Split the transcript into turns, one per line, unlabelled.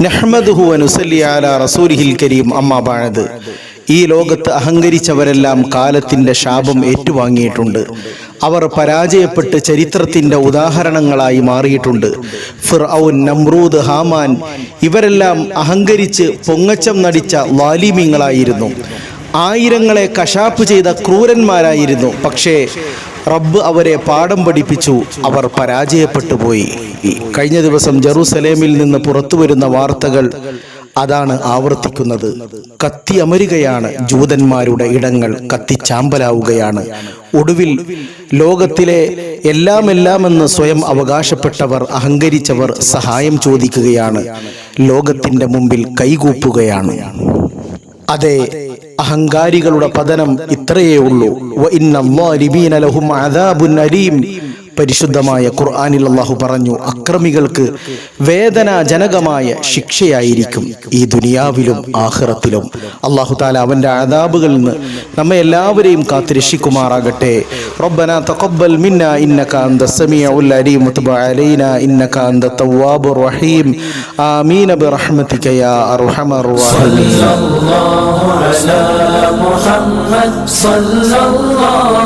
നഹ്മദുഹു റസൂലിഹിൽ കരീം ഈ ലോകത്ത് അഹങ്കരിച്ചവരെല്ലാം കാലത്തിന്റെ ശാപം ഏറ്റുവാങ്ങിയിട്ടുണ്ട്. അവർ പരാജയപ്പെട്ട് ചരിത്രത്തിന്റെ ഉദാഹരണങ്ങളായി മാറിയിട്ടുണ്ട്. ഫിർഔൻ നമ്രൂദ് ഹാമാൻ ഇവരെല്ലാം അഹങ്കരിച്ച് പൊങ്ങച്ചം നടിച്ച വാലിമ്യങ്ങളായിരുന്നു ആയിരങ്ങളെ കശാപ്പ് ചെയ്ത ക്രൂരന്മാരായിരുന്നു. പക്ഷേ റബ്ബ് അവരെ പാഠം പഠിപ്പിച്ചു. അവർ പരാജയപ്പെട്ടു പോയി. കഴിഞ്ഞ ദിവസം ജെറൂസലേമിൽ നിന്ന് പുറത്തു വരുന്ന വാർത്തകൾ അതാണ് ആവർത്തിക്കുന്നത്. കത്തി അമരുകയാണ് ജൂതന്മാരുടെ ഇടങ്ങൾ. കത്തിച്ചാമ്പലാവുകയാണ് ഒടുവിൽ ലോകത്തിലെ എല്ലാം എല്ലാമെന്ന് സ്വയം അവകാശപ്പെട്ടവർ അഹങ്കരിച്ചവർ സഹായം ചോദിക്കുകയാണ്. ലോകത്തിന്റെ മുമ്പിൽ കൈകൂപ്പുകയാണ്. അതെ അഹങ്കാരികളുടെ പതനം ഇത്രയേ ഉള്ളൂ. വ ഇന്നല്ലാലിമീന ലഹും അദാബുൻ അലീം പരിശുദ്ധമായ ഖുർആനിൽ അള്ളാഹു പറഞ്ഞു അക്രമികൾക്ക് വേദനാജനകമായ ശിക്ഷയായിരിക്കും ഈ ദുനിയാവിലും ആഖിറത്തിലും അള്ളാഹു താല അവന്റെ അദാബുകളിൽ നിന്ന് നമ്മെ എല്ലാവരെയും കാത്ത് രക്ഷിക്കുമാറാകട്ടെ റബ്ബന തഖബ്ബൽ മിന്ന ഇന്നക അന്ത സമീഉൽ അലീം വതുബ് അലൈനാ ഇന്നക അന്ത തവ്വാബുർ റഹീം ആമീൻ ബിറഹ്മതിക യാ അർഹമർ റഹീമീൻ
الله على محمد صلى الله